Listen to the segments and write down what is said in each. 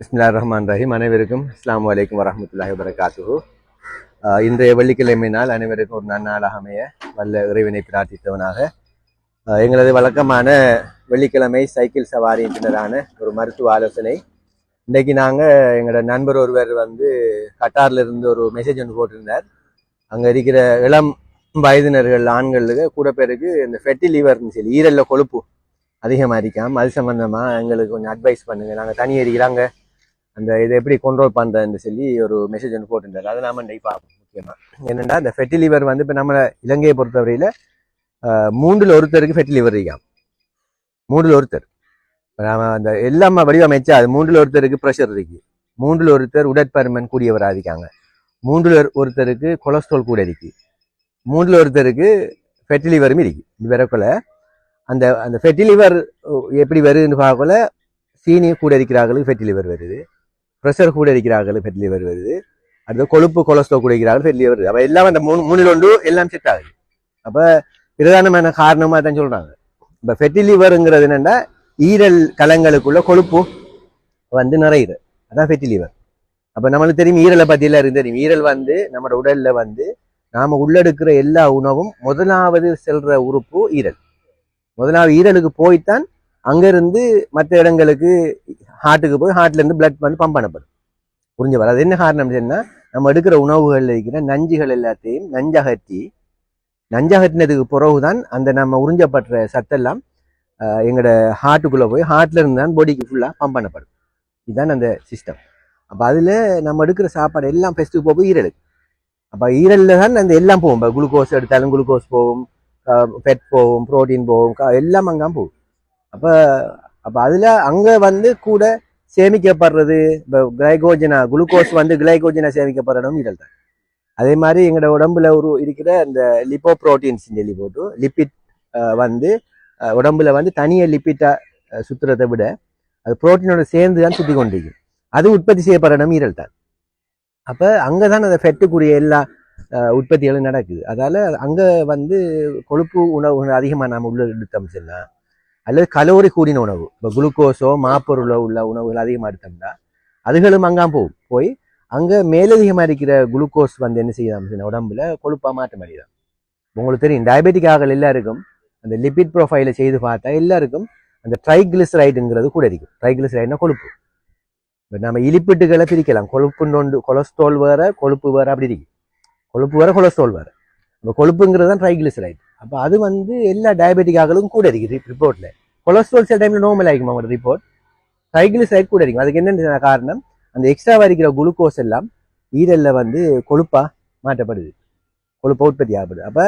இஸ்மிலா ரஹ்மான் ரஹீம் அனைவருக்கும் இஸ்லாம் வலைக்கம் வரமத்துல்லாஹி வபரகாத்துஹு. இன்றைய வெள்ளிக்கிழமை நாள் அனைவருக்கும் ஒரு நன்னாளாக அமைய வல்ல இறைவனை பிரார்த்தித்தவனாக. எங்களது வழக்கமான வெள்ளிக்கிழமை சைக்கிள் சவாரியின் பின்னரான ஒரு மருத்துவ ஆலோசனை. இன்றைக்கு நாங்கள் எங்களோட நண்பர் ஒருவர் வந்து கட்டாரில் இருந்து ஒரு மெசேஜ் ஒன்று போட்டிருந்தார். அங்கே இருக்கிற இளம் வயதினர்கள் ஆண்களுக்கு கூட பேருக்கு இந்த ஃபெட்டி லிவர்னு சொல்லி ஈரல்ல கொழுப்பு அதிகமாக இருக்காம அது சம்மந்தமாக எங்களுக்கு கொஞ்சம் அட்வைஸ் பண்ணுங்கள் நாங்கள் தனி அடிக்கிறாங்க அந்த இதை எப்படி கண்ட்ரோல் பண்ணுறதுன்னு சொல்லி ஒரு மெசேஜ் ஒன்று போட்டுருந்தார். அதை நாம் இன்றைக்கு பார்ப்போம். முக்கியமாக என்னென்னா இந்த ஃபெட்டி லிவர் வந்து இப்போ நம்ம இலங்கையை பொறுத்தவரையில் மூன்றில் ஒருத்தருக்கு ஃபெட்டி லிவர் இருக்காம். மூன்றில் ஒருத்தர். இப்ப அந்த எல்லாமே வடிவமைச்சா அது மூன்றில் ஒருத்தருக்கு ப்ரெஷர் இருக்குது மூன்றில் ஒருத்தர் உடற்பருமன் கூடியவராக இருக்காங்க. மூன்றில் ஒரு- ஒருத்தருக்கு கொலஸ்ட்ரால் கூட இருக்குது மூன்றில் ஒருத்தருக்கு ஃபெட்டி லிவரும் இருக்குது இது வரக்குள்ள அந்த அந்த ஃபெட்டிலிவர் எப்படி வருதுன்னு பார்க்கல. சீனி கூட இருக்கிறார்களுக்கு ஃபெட்டிலிவர் வருது. ப்ரெஷர் கூட இருக்கிறார்களுக்கு ஃபெட்டிலிவர் வருது. அடுத்து கொழுப்பு கொலஸ்ட்ரால் கூட இருக்கிறார்கள் ஃபெட்டிலிவர் வருது. அப்போ எல்லாம் அந்த மூணு மூணில் ஒன்று எல்லாம் செட் ஆகுது. அப்போ பிரதானமான காரணமாக தான் சொல்கிறாங்க இப்போ ஃபெட்டிலிவருங்கிறது என்னென்னா ஈரல் கலங்களுக்குள்ள கொழுப்பு வந்து நிறையுது. அதான் ஃபெட்டிலிவர் அப்போ நம்மளுக்கு தெரியும் ஈரலை பற்றியெல்லாம் இருந்து தெரியும். ஈரல் வந்து நம்மளோட உடலில் வந்து நாம் உள்ளெடுக்கிற எல்லா உணவும் முதலாவது செல்ற உறுப்பு ஈரல். முதலாவது ஈரலுக்கு போய்த்தான் அங்கிருந்து மற்ற இடங்களுக்கு ஹார்ட்டுக்கு போய் ஹார்ட்ல இருந்து பிளட் வந்து பம்ப் பண்ணப்படும். புரிஞ்ச வர அது என்ன காரணம் சொன்னா நம்ம எடுக்கிற உணவுகளில் இருக்கிற நஞ்சுகள் எல்லாத்தையும் நஞ்சகற்றி நஞ்சகற்றினதுக்கு பிறகுதான் அந்த நம்ம உறிஞ்சப்படுற சத்தெல்லாம் ஆஹ், எங்களோட ஹார்ட்டுக்குள்ளே போய் ஹார்ட்ல இருந்து தான் பாடிக்கு ஃபுல்லா பம்ப் பண்ணப்படும். இதுதான் அந்த சிஸ்டம் அப்போ அதுல நம்ம எடுக்கிற சாப்பாடு எல்லாம் ஃபெஸ்ட்டுக்கு போகும் ஈரலுக்கு. அப்போ ஈரலில் தான் அந்த எல்லாம் போகும். இப்போ குளுக்கோஸ் எடுத்தாலும் குளுக்கோஸ் போகும். ஃபெட் போகும் புரோட்டீன் போகும் எல்லாம் அங்கே போகும் அப்போ அப்போ அதில் அங்கே வந்து கூட சேமிக்கப்படுறது இப்போ கிளைகோஜனா குளுக்கோஸ் வந்து கிளைகோஜனா சேமிக்கப்படுறதும் ஈரல் தான் அதே மாதிரி எங்களோட உடம்புல ஒரு இருக்கிற இந்த லிப்போ ப்ரோட்டீன்ஸ் சொல்லி போட்டு லிப்பிட் வந்து உடம்புல வந்து தனியாக லிப்பிட்டாக சுற்றுறதை விட அது புரோட்டீனோட சேர்ந்து தான் சுற்றி கொண்டிருக்கும் அது உற்பத்தி செய்யப்படுறதும் ஈரல் தான் அப்போ அங்கே தான் அந்த ஃபெட்டுக்குரிய எல்லா உற்பத்திகளும் நடக்குது. அதால அங்க வந்து கொழுப்பு உணவு அதிகமாக நாம் உள்ள எடுத்தோம் அல்லது கலோரி கூடின உணவு இப்போ குளுக்கோஸோ மாப்பொருளோ உள்ள உணவுகள் அதிகமாக எடுத்தோம்னா அதுகளும் அங்காம் போகும். போய் அங்கே மேலதிகமாக இருக்கிற குளுக்கோஸ் வந்து என்ன செய்யலாம் உடம்புல கொழுப்பா மாற்றம் அடையுது உங்களுக்கு தெரியும் டயபெட்டிக் ஆகல் எல்லாருக்கும் அந்த லிபிட் ப்ரொஃபைலை செய்து பார்த்தா எல்லாருக்கும் அந்த ட்ரைகிளிசரைடுங்கிறது கூட இருக்கும் ட்ரைகிளிசரைட்னா கொழுப்பு. இப்போ நம்ம இலிப்பிட்டுகளை பிரிக்கலாம். கொழுப்பு நொண்டு கொலஸ்ட்ரால் வேற கொழுப்பு வேற அப்படி இருக்கு. கொழுப்பு வேறு கொலஸ்ட்ரால் வேறு. இப்போ கொழுப்புங்கிறது தான் ட்ரைகிளிசரைட் அப்போ அது வந்து எல்லா டயபெட்டிக் ஆகலும் கூட இருக்குது ரிப்போர்ட்டில் கொலஸ்ட்ரால் சில டைமில் நார்மல் ஆகிக்குமா அவங்களோட ரிப்போர்ட் ட்ரைகிளிசரைட் கூட இருக்கும் அதுக்கு என்னென்ன காரணம்? அந்த எக்ஸ்ட்ரா இருக்கிற குளுக்கோஸ் எல்லாம் ஈரலில் வந்து கொழுப்பாக மாற்றப்படுது. கொழுப்பாக உற்பத்தி ஆகப்படுது அப்போ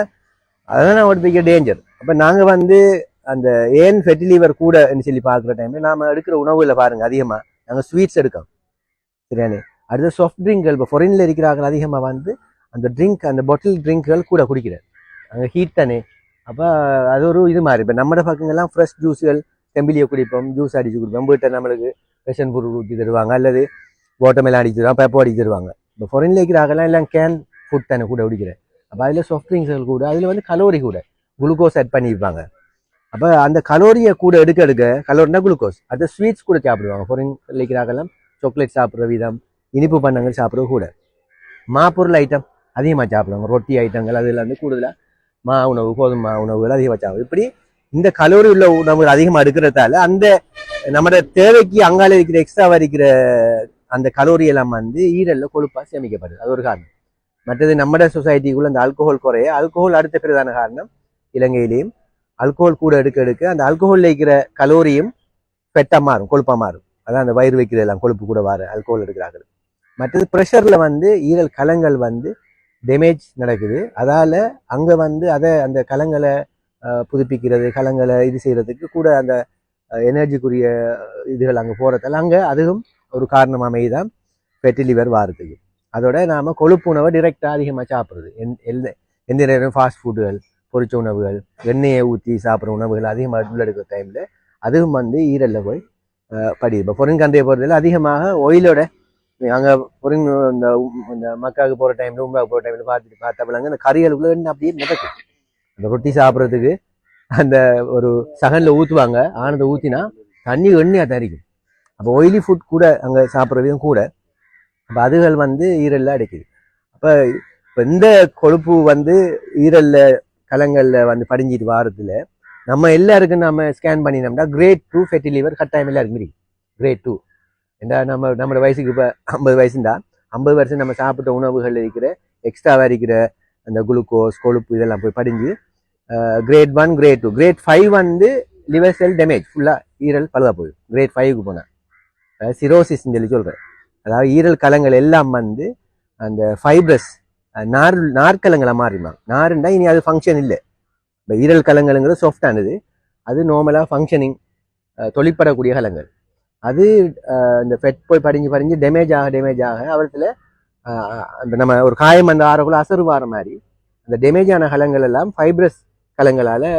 அதுதான் ஒரு பெரிய டேஞ்சர் அப்போ நாங்கள் வந்து அந்த ஏன் ஃபெட்டிலிவர் கூட கூடன்னு சொல்லி பார்க்குற டைமில் நாம் எடுக்கிற உணவுல பாருங்கள் அதிகமாக நாங்கள் ஸ்வீட்ஸ் எடுக்கோம் சரியானே அடுத்து சாஃப்ட் ட்ரிங்க்கள் இப்போ ஃபொரின்ல இருக்கிறார்கள் அதிகமாக வந்து அந்த ட்ரிங்க் அந்த பாட்டில் ட்ரிங்க்குகள் கூட குடிக்கிறார். அங்கே ஹீட் தானே அப்போ அது ஒரு இது மாதிரி இப்போ நம்ம பக்கங்கள்லாம் ஃப்ரெஷ் ஜூஸுகள் செம்பிலியை குடிப்போம் ஜூஸ் அடித்து குடிப்போம். வீட்டை நம்மளுக்கு பேஷன் பொருள் ஊற்றி தருவாங்க அல்லது வாட்டர்மெல்லாம் அடிச்சு தருவாங்க பேப்போ அடிச்சு தருவாங்க. இப்போ ஃபொரின்ல இருக்கிறாங்கலாம் எல்லாம் கேன் ஃபுட் தானே கூட குடிக்கிறேன் அப்போ அதில் சாஃப்ட் ட்ரிங்க்ஸ்கள் கூட அதில் வந்து கலோரி கூட குளுக்கோஸ் ஆட் பண்ணியிருப்பாங்க அப்போ அந்த கலோரியை கூட எடுக்க எடுக்க கலோரினா குளுக்கோஸ் அது ஸ்வீட்ஸ் கூட சாப்பிடுவாங்க. ஃபொரின் இருக்கிறாங்கலாம் சாக்லேட் சாப்பிட்ற விதம் இனிப்பு பண்ணங்கள் சாப்பிட்றது கூட. மாப்பொருள் ஐட்டம் அதிகமாக சாப்பிடுவாங்க. ரொட்டி ஐட்டங்கள் அதில் வந்து கூடுதலாக மா உணவு கோதுமை மா உணவுகள் அதிகமாக சாப்பிடும் இப்படி இந்த கலோரி உள்ள உணவுகள் அதிகமாக எடுக்கிறதால அந்த நம்மளோட தேவைக்கு அங்கால இருக்கிற எக்ஸ்ட்ரா இருக்கிற அந்த கலோரி எல்லாம் வந்து ஈரல்ல கொழுப்பாக சேமிக்கப்படுது. அது ஒரு காரணம். மற்றது நம்மட சொசைட்டிக்குள்ள அந்த ஆல்கோஹால் குறைய ஆல்கோஹால் அடுத்த பிரதான காரணம் இலங்கையிலையும் ஆல்கோஹால் கூட எடுக்க எடுக்க அந்த ஆல்கோஹால்ல இருக்கிற கலோரியும் பெட்டாக மாறும் கொழுப்பாக மாறும். அதான் அந்த வயிறு வைக்கிற எல்லாம் கொழுப்பு கூட வர ஆல்கோஹால் எடுக்கிறார்கள். மற்றது ப்ரெஷரில் வந்து ஈரல் கலங்கள் வந்து டேமேஜ் நடக்குது. அதால் அங்கே வந்து அதை அந்த கலங்களை புதுப்பிக்கிறது கலங்களை இது செய்கிறதுக்கு கூட அந்த எனர்ஜிக்குரிய இதுகள் அங்கே போகிறதால அங்கே அதுவும் ஒரு காரணம் அமைதான் ஃபெட்டி லிவர் வாரத்துக்கு. அதோட நாம் கொழுப்பு உணவை டிரெக்டாக அதிகமாக சாப்பிட்றது. எந் எந்த எந்த நேரம் ஃபாஸ்ட் ஃபுட்டுகள் பொரிச்ச உணவுகள் எண்ணெயை ஊற்றி சாப்பிட்ற உணவுகள் அதிகமாக உள்ளெடுக்கிற டைமில் அதுவும் வந்து ஈரலில் போய் படி இப்போ பொருள் கண்டையை அதிகமாக ஒயிலோட அங்கே பொருள் இந்த இந்த மக்காவுக்கு போகிற டைமில் உம்பாவுக்கு போகிற டைமில் பார்த்துட்டு பார்த்தப்பலாங்க அந்த கறிகளுக்குள்ள எண்ணெய் அப்படியே மிதக்கும். அந்த ரொட்டி சாப்பிட்றதுக்கு அந்த ஒரு சகனில் ஊற்றுவாங்க ஆனதை ஊற்றினா தண்ணி எண்ணெயாக தரிக்கும். அப்போ ஒயிலி ஃபுட் கூட அங்கே சாப்பிட்றதையும் கூட. அப்போ அதுகள் வந்து ஈரல்ல அடைக்குது. அப்போ இப்போ இந்த கொழுப்பு வந்து ஈரல்ல கலங்களில் வந்து படிஞ்சிட்டு வாரத்தில் நம்ம எல்லாருக்கும் நம்ம ஸ்கேன் பண்ணினோம்னா கிரேட் டூ ஃபெட்டி லிவர் கட்டாயம் எல்லாருக்கும் இருக்கு கிரேட் டூ ஏண்டா நம்ம நம்மளோட வயசுக்கு இப்போ ஐம்பது வயசுண்டா? ஐம்பது வருஷம் நம்ம சாப்பிட்ட உணவுகள் இருக்கிற எக்ஸ்ட்ராவாக இருக்கிற அந்த குளுக்கோஸ் கொழுப்பு இதெல்லாம் போய் படிஞ்சு grade one grade two grade five வந்து லிவர் செல் டேமேஜ் ஃபுல்லாக ஈரல் பழுதாக போயிடும் கிரேட் ஃபைவ்க்கு போனால் சிரோசிஸ்ன்னு சொல்லி சொல்கிறேன் அதாவது ஈரல் கலங்கள் எல்லாம் வந்து அந்த ஃபைப்ரஸ் நார் நார்க்கலங்களை மாறிடுவாங்க நாருண்டா இனி அது ஃபங்க்ஷன் இல்லை. இப்போ ஈரல் கலங்கள்ங்கிறது சாஃப்டானது அது நார்மலாக ஃபங்க்ஷனிங் தொழிற்படக்கூடிய கலங்கள். அது இந்த ஃபெட் போய் படிஞ்சு படிஞ்சு டேமேஜ் ஆக டேமேஜ் ஆக அவரத்தில் அந்த நம்ம ஒரு காயம் அந்த ஆறுக்குள்ள அசரு வார மாதிரி அந்த டேமேஜ் ஆன கலங்கள் எல்லாம் ஃபைப்ரஸ் கலங்களால்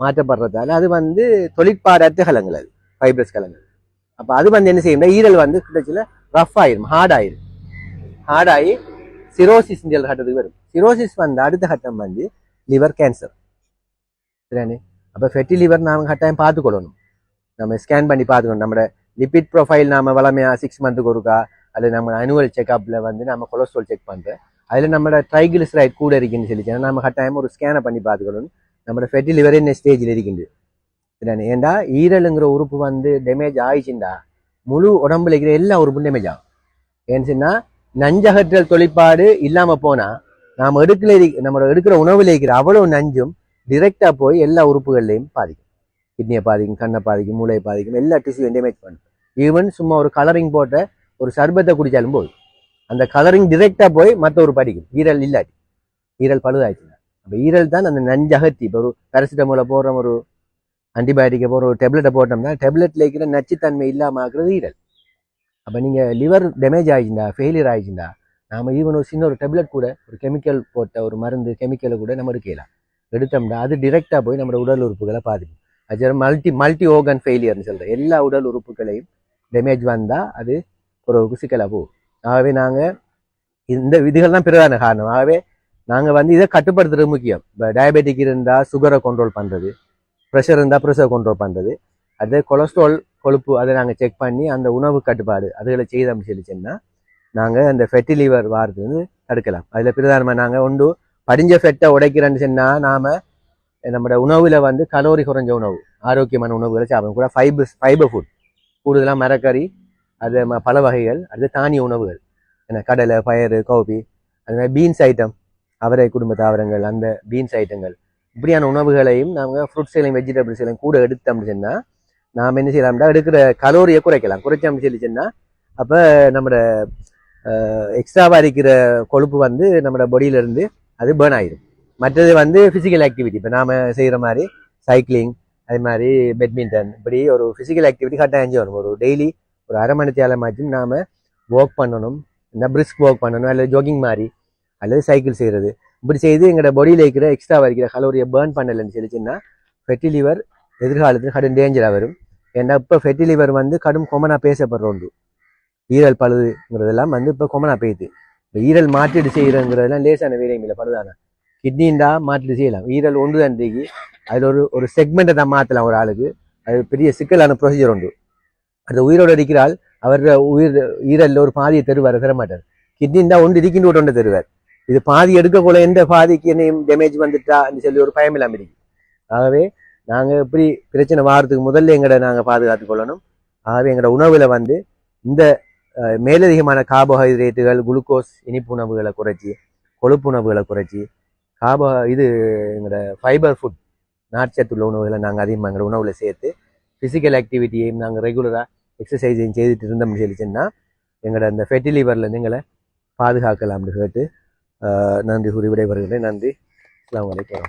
மாற்றப்படுறதால அது வந்து தொழிற்பாடற்ற கலங்கள் அது ஃபைப்ரஸ் கலங்கள். அப்போ அது வந்து என்ன செய்யும்னா ஈரல் வந்து கிட்டச்சில் ரஃப் ஆயிரும் ஹார்ட் ஆயிரும். ஹார்ட் ஆகி சிரோசிஸ் கட்டத்துக்கு வரும். சிரோசிஸ் வந்து அடுத்த கட்டம் வந்து லிவர் கேன்சர் சரியானே அப்போ ஃபெட்டி லிவர் நாம் கட்டாயம் பார்த்துக்கொள்ளணும். நம்ம ஸ்கேன் பண்ணி பார்த்துக்கணும். நம்ம லிபிட் ப்ரொஃபைல் நாம வளமையா சிக்ஸ் மந்த்துக்கு ஒருக்கா அல்லது நம்ம அனுவல் செக்அப்பில் வந்து நம்ம கொலஸ்ட்ரால் செக் பண்ணுறேன் அதில் நம்மளோட ட்ரைகிளிசரைட் கூட இருக்குன்னு சொல்லி நம்ம கட்டாயம் ஒரு ஸ்கேனை பண்ணி பார்த்துக்கணும். நம்மளோட ஃபெட்டி லிவர் என்ன ஸ்டேஜில் இருக்குது ஏண்டா ஈரலுங்கிற உறுப்பு வந்து டேமேஜ் ஆயிடுச்சுண்டா. முழு உடம்புல இருக்கிற எல்லா உறுப்பும் டேமேஜ் ஆகும். ஏன்னு சொன்னா நஞ்சகற்றல் தொழிற்பாடு இல்லாம போனா நாம் எடுக்கல நம்ம எடுக்கிற உணவுல இருக்கிற அவ்வளவு நஞ்சும் டிரெக்டா போய் எல்லா உறுப்புகள்லையும் பாதிக்கும். கிட்னியை பாதிக்கும் கண்ணை பாதிக்கும் மூளையை பாதிக்கும் எல்லா டிஷ்யூ டேமேஜ் பண்ணும். ஈவன் சும்மா ஒரு கலரிங் போட்ட ஒரு சர்பத்தை குடிச்சாலும் போதும். அந்த கலரிங் டிரெக்டாக போய் மற்ற ஒரு படிக்கும். ஈரல் இல்லாட்டி. ஈரல் பழுதாயிடுச்சுன்னா. அப்போ ஈரல் தான் அந்த நஞ்சகத்தி. இப்போ ஒரு பேரசிட்டமோல போடுற ஒரு ஆன்டிபயோட்டிக்கை போடுற ஒரு டெப்லெட்டை போட்டோம்னா டெப்லெட்டில் இருக்கிற நச்சுத்தன்மை இல்லாமல் ஆக்குறது ஈரல். அப்போ நீங்கள் லிவர் டேமேஜ் ஆகிச்சுண்டா ஃபெயிலியர் ஆகிச்சுண்டா நாம ஈவன் ஒரு சின்ன ஒரு டெப்லெட் கூட ஒரு கெமிக்கல் போட்ட ஒரு மருந்து கெமிக்கலை கூட நம்ம எடுக்கலாம். எடுத்தோம்னா அது டிரெக்டாக போய் நம்ம உடல் உறுப்புகளை பாதிக்கும். அது மல்டி மல்டி ஓகன் ஃபெயிலியர்னு சொல்கிறேன் எல்லா உடல் உறுப்புகளையும் டேமேஜ் வந்தால் அது ஒரு சிக்கலாக போகும் ஆகவே நாங்கள் இந்த விதிகள் தான் பிரதான காரணம். ஆகவே நாங்கள் வந்து இதை கட்டுப்படுத்துறது முக்கியம். இப்போ டயபெட்டிக் இருந்தால் சுகரை கண்ட்ரோல் பண்ணுறது ப்ரெஷர் இருந்தால் ப்ரெஷர் கண்ட்ரோல் பண்ணுறது அது கொலஸ்ட்ரால் கொழுப்பு அதை நாங்கள் செக் பண்ணி அந்த உணவு கட்டுப்பாடு அதுகளை செய்தோம் சொல்லிச்சோன்னா நாங்கள் அந்த ஃபெட்டி லிவர் வாரது வந்து தடுக்கலாம். அதில் பிரதானமாக நாங்கள் ஒன்று படிஞ்ச ஃபெட்டை உடைக்கிறேன்னு சொன்னால் நாம் நம்மளோட உணவில் வந்து கலோரி குறைஞ்ச உணவு ஆரோக்கியமான உணவுகளை சாப்பிடும் கூட ஃபைபர் ஃபைபர் ஃபுட் கூடுதலாக மரக்கறி அது ம- பல வகைகள் அடுத்து தானிய உணவுகள். என்ன கடலை பயறு கோபி அது மாதிரி பீன்ஸ் ஐட்டம் அவரை குடும்ப தாவரங்கள் அந்த பீன்ஸ் ஐட்டங்கள் இப்படியான உணவுகளையும் நாங்கள் ஃப்ரூட்ஸ்களையும் வெஜிடபிள்ஸ்களையும் கூட எடுத்தோம்னு சொன்னால் நாம் என்ன செய்யலாம்னா எடுக்கிற கலோரியை குறைக்கலாம். குறைச்சோம்னு சொல்லி சொன்னால் அப்போ நம்மளோட எக்ஸ்ட்ராவாக இருக்கிற கொழுப்பு வந்து நம்மளோட body-ல இருந்து அது பேர்ன் ஆகிடும் மற்றது வந்து ஃபிசிக்கல் ஆக்டிவிட்டி இப்போ நாம் செய்கிற மாதிரி சைக்கிளிங் அதே மாதிரி பேட்மிண்டன் இப்படி ஒரு ஃபிசிக்கல் ஆக்டிவிட்டி கட்டாயம் செய்யணும் ஒரு டெய்லி ஒரு அரை மணி தேலமாச்சும் நாம் ஒர்க் பண்ணணும். இந்த பிரிஸ்க் ஒர்க் பண்ணணும். அல்லது ஜாகிங் மாதிரி. அல்லது சைக்கிள் செய்கிறது இப்படி செய்து எங்களோட பாடியில் இருக்கிற எக்ஸ்ட்ரா இருக்கிற கலோரியை பேர்ன் பண்ணலைன்னு சொல்லிச்சுன்னா ஃபெட்டி லிவர் எதிர்காலத்தில் கடும் டேஞ்சராக வரும். ஏன்னா இப்போ ஃபெட்டி லிவர் வந்து கடும் கொமனாக பேசப்படுற ஒன்று. ஈரல் பழுதுங்கிறதெல்லாம் வந்து இப்போ கொமனாக பேயுது. இப்போ ஈரல் மாற்றிட்டு செய்கிறங்கிறதெல்லாம் லேசான வேலையும் இல்லை பழுதான? கிட்னின் தான் மாற்றிட்டு செய்யலாம். ஈரல் ஒன்று தண்டிக்கு அதில் ஒரு ஒரு செக்மெண்ட்டை தான் மாற்றலாம் ஒரு ஆளுக்கு. அது பெரிய சிக்கலான ப்ரொசீஜர் உண்டு. அந்த உயிரோடு இருக்கிறால் அவர் உயிர் ஈரலில் ஒரு பாதியை தருவார் தர மாட்டார் தான் ஒன்று இருக்கின்ற ஒன்று தருவார். இது பாதி எடுக்கக்குள்ள எந்த பாதிக்கு என்னையும் டேமேஜ் வந்துட்டான்னு சொல்லி ஒரு பயம் இல்லாமல் இருக்கு. ஆகவே நாங்கள் எப்படி பிரச்சனை வாரத்துக்கு முதல்ல எங்களை நாங்கள் பாதுகாத்து கொள்ளணும். ஆகவே எங்களோட உணவில் வந்து இந்த மேலதிகமான கார்போஹைட்ரேட்டுகள் குளுக்கோஸ் இனிப்பு உணவுகளை குறைச்சி கொழுப்பு உணவுகளை குறைச்சி காபோ இது எங்களோட ஃபைபர் ஃபுட் நார்ச்சத்துள்ள உணவுகளை நாங்கள் அதிகமாக எங்களோட உணவில் சேர்த்து ஃபிசிக்கல் ஆக்டிவிட்டியையும் நாங்கள் ரெகுலராக எக்ஸசைஸையும் செய்துட்டு இருந்தோம்னு சொல்லிச்சுன்னா எங்களோட அந்த ஃபெட்டி லிவர்லேருந்து எங்களை பாதுகாக்கலாம்னு கேட்டு நன்றி கூறி விடைபெறுகிறேன். நன்றி. அஸ்ஸலாமு வலைக்கம்